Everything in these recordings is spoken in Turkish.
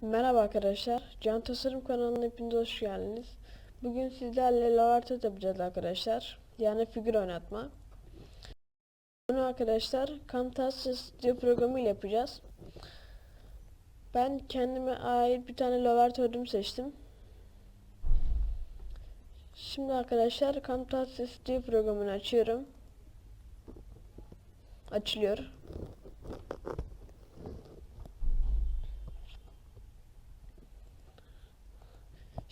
Merhaba arkadaşlar. Can Tasarım kanalına hepiniz hoş geldiniz. Bugün sizlerle lavartet yapacağız arkadaşlar. Yani figür oynatma. Bunu arkadaşlar Camtasia Studio programı ile yapacağız. Ben kendime ait bir tane lavart ödüm seçtim. Şimdi arkadaşlar Camtasia Studio programını açıyorum. Açılıyor.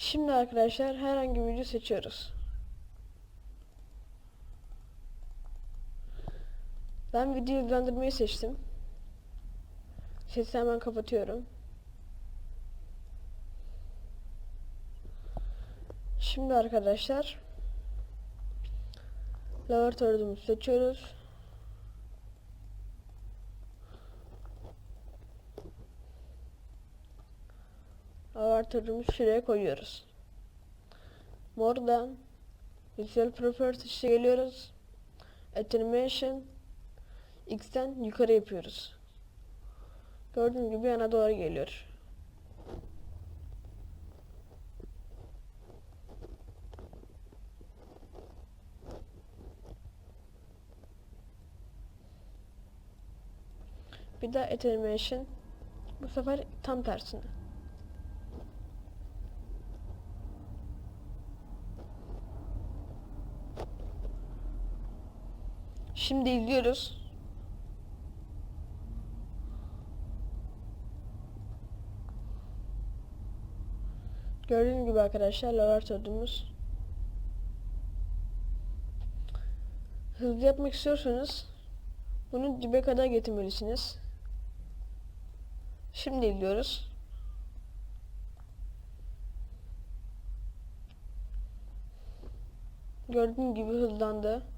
Şimdi arkadaşlar herhangi bir video seçiyoruz. Ben video hızlandırmayı seçtim. Sesi hemen kapatıyorum. Şimdi arkadaşlar laboratuvarımızı seçiyoruz. Laboratuvarımızı şuraya koyuyoruz. Mordan Visual Properties'e geliyoruz. Animation X'ten yukarı yapıyoruz. Gördüğünüz gibi yana doğru geliyor. Bir daha animation bu sefer tam tersine. Şimdi izliyoruz. Gördüğünüz gibi arkadaşlar laboratuvarımız. Hızlı yapmak istiyorsanız bunu dibe kadar getirmelisiniz. Şimdi izliyoruz. Gördüğünüz gibi hızlandı.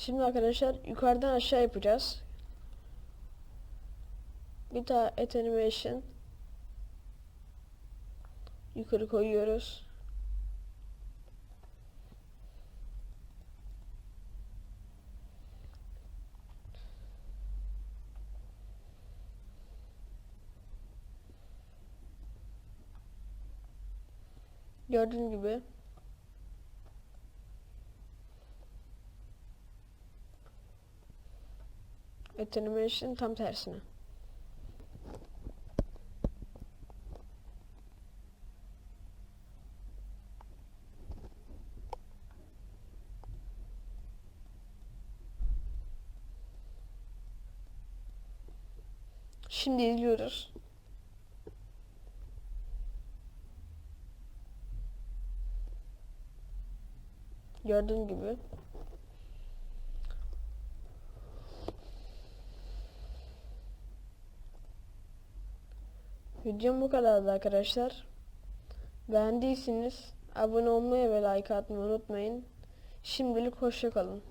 Şimdi arkadaşlar yukarıdan aşağı yapacağız. Bir daha et animation yukarı koyuyoruz. Gördüğünüz gibi et animation tam tersine. Şimdi izliyoruz. Gördüğün gibi. Videom bu kadardı arkadaşlar. Beğendiyseniz abone olmayı ve like atmayı unutmayın. Şimdilik hoşça kalın.